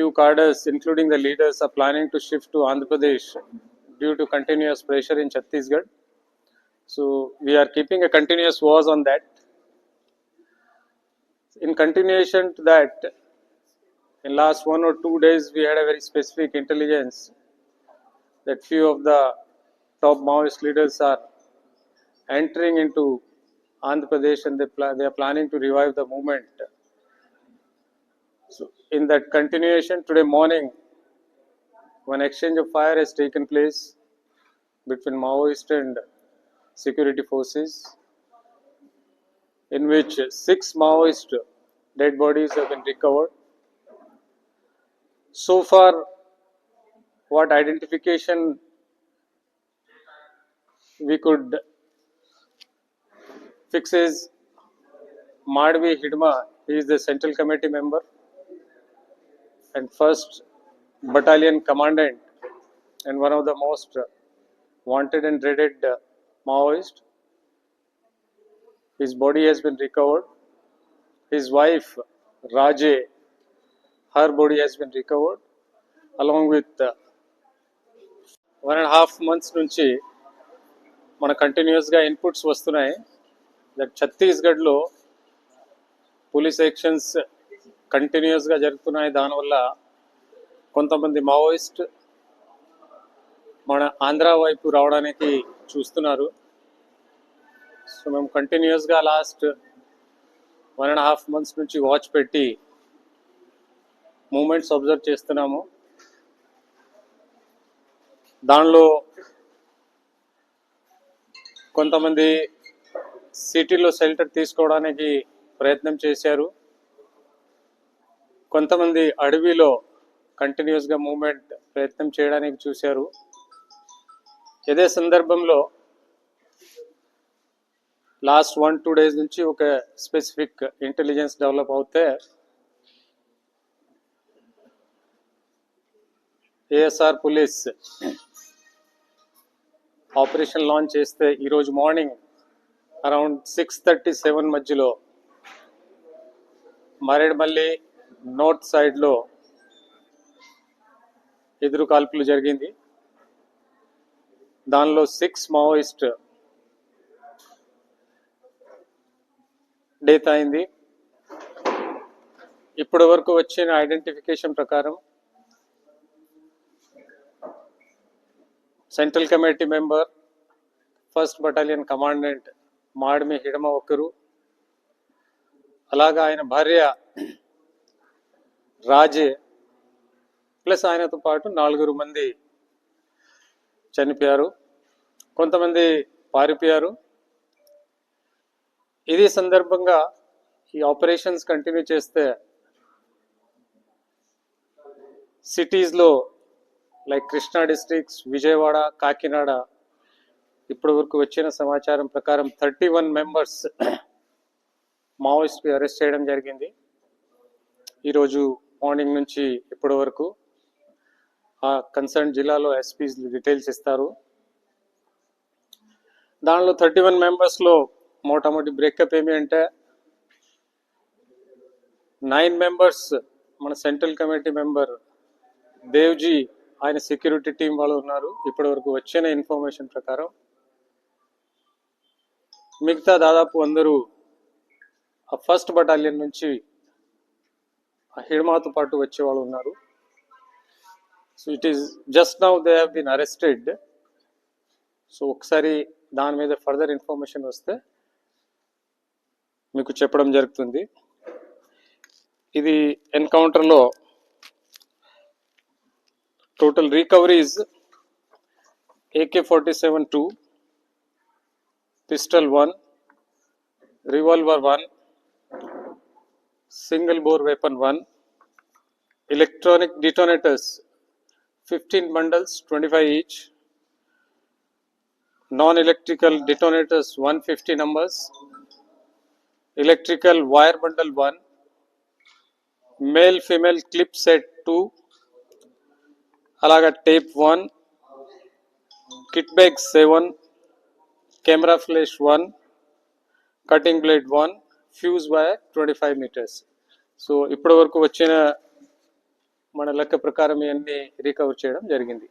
few cadres, including the leaders, are planning to shift to Andhra Pradesh due to continuous pressure in Chhattisgarh. So we are keeping a continuous watch on that. In continuation to that, in last one or two days, we had a very specific intelligence that few of the top Maoist leaders are entering into Andhra Pradesh and they, they are planning to revive the movement. So, in that continuation, today morning, one exchange of fire has taken place between Maoist and security forces, in which six Maoist dead bodies have been recovered. So far, what identification we could fix is Madhvi Hidma, he is the central committee member and first battalion commandant and one of the most wanted and dreaded uh, Maoist. His body has been recovered. His wife, Rajay, her body has been recovered along with uh, one and half months నుంచి మన కంటిన్యూస్గా inputs వస్తున్నాయి that ఛత్తీస్గఢ్లో police sections కంటిన్యూస్గా జరుగుతున్నాయి. దానివల్ల కొంతమంది Maoist మన ఆంధ్ర వైపు రావడానికి చూస్తున్నారు. సో మేము కంటిన్యూస్గా last one and half months నుంచి వాచ్ పెట్టి మూమెంట్స్ అబ్జర్వ్ చేస్తున్నాము. దానిలో కొంతమంది సిటీలో షెల్టర్ తీసుకోవడానికి ప్రయత్నం చేశారు. కొంతమంది అడవిలో కంటిన్యూస్గా మూమెంట్ ప్రయత్నం చేయడానికి చూశారు. ఇదే సందర్భంలో లాస్ట్ వన్ టూ డేస్ నుంచి ఒక స్పెసిఫిక్ ఇంటెలిజెన్స్ డెవలప్ అవుతే ఏఎస్ఆర్ పోలీస్ ఆపరేషన్ లాంచ్ చేస్తే ఈరోజు morning around six thirty seven మధ్యలో మరేడుమల్లి నార్త్ సైడ్లో ఎదురు కాల్పులు జరిగింది. దానిలో సిక్స్ మావోయిస్ట్ డెత్ అయింది. ఇప్పటి వరకు వచ్చిన ఐడెంటిఫికేషన్ ప్రకారం central committee member first battalion commandant Madimi Hidma ఒకరు అలాగా ఆయన భార్య రాజే ప్లస్ ఆయనతో పాటు నాలుగురు మంది చనిపోయారు. కొంతమంది పారిపోయారు. ఇది సందర్భంగా ఈ ఆపరేషన్స్ కంటిన్యూ చేస్తే సిటీస్లో లైక్ కృష్ణా డిస్ట్రిక్ట్స్ విజయవాడ కాకినాడ ఇప్పటి వరకు వచ్చిన సమాచారం ప్రకారం థర్టీ వన్ మెంబర్స్ మావోయిస్ట్కి అరెస్ట్ చేయడం జరిగింది. ఈరోజు మార్నింగ్ నుంచి ఇప్పటి వరకు ఆ కన్సర్న్ జిల్లాలో ఎస్పీస్ డీటెయిల్స్ ఇస్తారు. దానిలో థర్టీ వన్ మెంబర్స్లో మోటామోటి బ్రేకప్ ఏమి అంటే నైన్ మెంబర్స్ మన సెంట్రల్ కమిటీ మెంబర్ దేవ్జీ ఆయన సెక్యూరిటీ టీం వాళ్ళు ఉన్నారు. ఇప్పటి వరకు వచ్చిన ఇన్ఫర్మేషన్ ప్రకారం మిగతా దాదాపు అందరూ ఆ ఫస్ట్ బటాలియన్ నుంచి ఆ పాటు వచ్చే వాళ్ళు ఉన్నారు. So it is just now they have been arrested so ఒకసారి దాని మీద ఫర్దర్ ఇన్ఫర్మేషన్ వస్తే మీకు చెప్పడం జరుగుతుంది. ఇది ఎన్కౌంటర్లో total recoveries AK-47 2, pistol 1, revolver 1, single bore weapon 1, electronic detonators 15 bundles 25 each, non-electrical detonators 150 numbers, electrical wire bundle 1, male female clip set 2, అలాగా tape one kit bag seven camera flash one cutting blade one Fuse by twenty five metres so ఇప్పటి వరకు వచ్చిన మన లెక్క ప్రకారం ఇవన్నీ recover చేయడం జరిగింది.